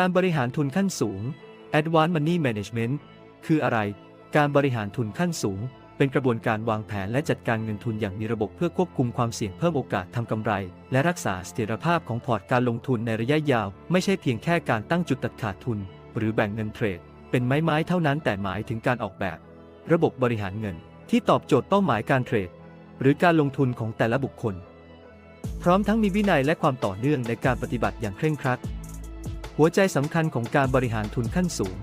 การบริหารทุนขั้นสูง Advanced Money Management คืออะไร การบริหารทุนขั้นสูง เป็นกระบวนการวางแผนและจัดการเงินทุนอย่างมีระบบเพื่อควบคุมความเสี่ยงเพิ่มโอกาสทำกำไร และรักษาเสถียรภาพของพอร์ตการลงทุนในระยะยาว ไม่ใช่เพียงแค่การตั้งจุดตัดขาดทุน หรือแบ่งเงินเทรด เป็นไม้ไม้เท่านั้นแต่หมายถึงการออกแบบ ระบบบริหารเงิน ที่ตอบโจทย์เป้าหมายการเทรด หรือการลงทุนของแต่ละบุคคล พร้อมทั้งมีวินัยและความต่อเนื่องในการปฏิบัติอย่างเคร่งครัด หัวใจสำคัญของการบริหารทุนขั้นสูง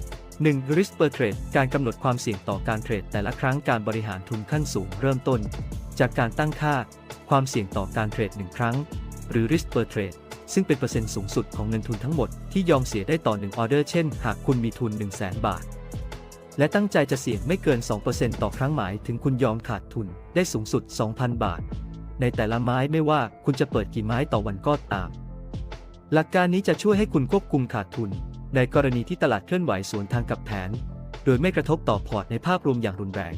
1. risk per trade การกำหนดความเสี่ยงต่อการเทรด แต่ละครั้งการบริหารทุนขั้นสูงเริ่มต้น จากการตั้งค่า ความเสี่ยงต่อการเทรดหนึ่งครั้ง หรือ risk per trade ซึ่งเป็นเปอร์เซ็นต์สูงสุดของเงินทุนทั้งหมดที่ยอมเสียได้ต่อ1ออเดอร์เช่น หากคุณมีทุน 1 0 0 0 0แบาท และตั้งใจจะเสี่ยงไม่เกิน 2%ต่อครั้งหมายถึงคุณยอมขาดทุนได้สูงสุด 2,000 บาท ในแต่ละไม้ไม่ว่าคุณจะเปิดกี่ไม้ต่อวันก็ตาม หลักการนี้จะช่วยให้คุณควบคุมขาดทุน ในกรณีที่ตลาดเคลื่อนไหวสวนทางกับแผน โดยไม่กระทบต่อพอร์ตในภาพรวมอย่างรุนแรง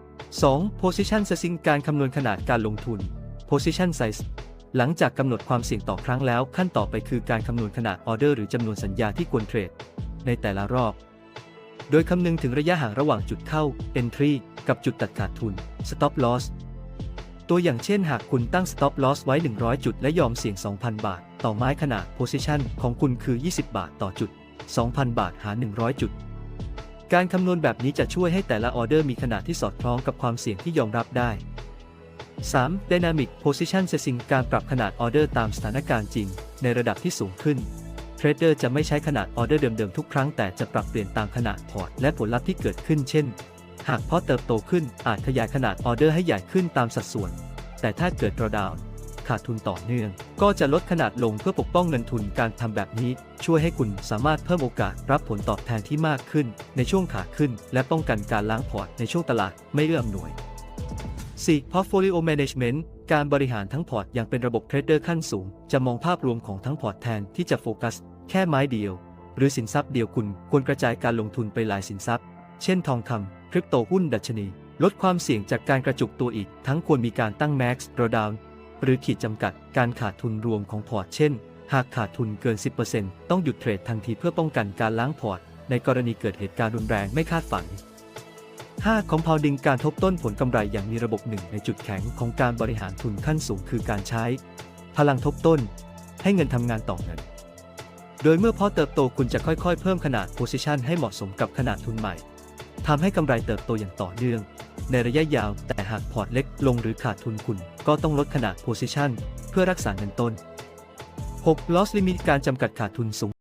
2. position sizing การคำนวณขนาดการลงทุน position size หลังจากกำหนดความเสี่ยงต่อครั้งแล้ว ขั้นต่อไปคือการคำนวณขนาดออเดอร์หรือจำนวนสัญญาที่ควรเทรด ในแต่ละรอบ โดยคำนึงถึงระยะห่างระหว่างจุดเข้า entry กับจุดตัดขาดทุน stop loss ตัวอย่างเช่นหากคุณตั้ง stop loss ไว้ 100 จุด และยอมเสี่ยง 2,000 บาท ต่อไม้ขนาด position ของคุณคือ 20 บาทต่อจุด 2,000 บาทหาร 100 จุด การคำนวณแบบนี้จะช่วยให้แต่ละออเดอร์มีขนาดที่สอดคล้องกับความเสี่ยงที่ยอมรับได้ 3. Dynamic Position Sizing การปรับขนาดออเดอร์ตามสถานการณ์จริง ในระดับที่สูงขึ้นเทรดเดอร์จะไม่ใช้ขนาดออเดอร์เดิมๆทุกครั้งแต่จะปรับเปลี่ยนตามขนาดพอร์ตและผลลัพธ์ที่เกิดขึ้นเช่น หากพอร์ตเติบโตขึ้นอาจขยายขนาดออเดอร์ให้ใหญ่ขึ้นตามสัดส่วน แต่ถ้าเกิด drawdown ขาดทุนต่อเนื่อง ก็จะลดขนาดลงเพื่อปกป้องเงินทุนการทำแบบนี้ ช่วยให้คุณสามารถเพิ่มโอกาสรับผลตอบแทนที่มากขึ้น ในช่วงขาขึ้น และป้องกันการล้างพอร์ตในช่วงตลาดไม่เอื้ออำนวย 4. Portfolio Management การบริหารทั้งพอร์ตอย่างเป็นระบบเทรดเดอร์ขั้นสูง จะมองภาพรวมของทั้งพอร์ตแทนที่จะโฟกัส แค่ไม้เดียว หรือสินทรัพย์เดียวคุณควรกระจายการลงทุนไปหลายสินทรัพย์ เช่นทองคำ คริปโตหุ้นดัชนี ลดความเสี่ยงจากการกระจุกตัวอีก ทั้งควรมีการตั้ง Max Drawdown หรือขีดจำกัดการขาดทุนรวมของพอร์ตเช่น หากขาดทุนเกิน 10%ต้องหยุดเทรดทันทีเพื่อป้องกันการล้างพอร์ต ในกรณีเกิดเหตุการณ์รุนแรงไม่คาดฝัน 5. Compounding การทบต้นผลกำไรอย่างมีระบบหนึ่งในจุดแข็งของการบริหารทุนขั้นสูงคือการใช้ พลังทบต้น ให้เงินทำงานต่อเงิน โดยเมื่อพอเติบโตคุณจะค่อยๆ เพิ่มขนาด position ให้เหมาะสมกับขนาดทุนใหม่ ทำให้กำไรเติบโตอย่างต่อเนื่อง ในระยะยาว แต่หากพอร์ตเล็กลงหรือขาดทุนคุณ ก็ต้องลดขนาด position เพื่อรักษาเงินต้น 6. loss limit การจำกัดขาดทุนสูง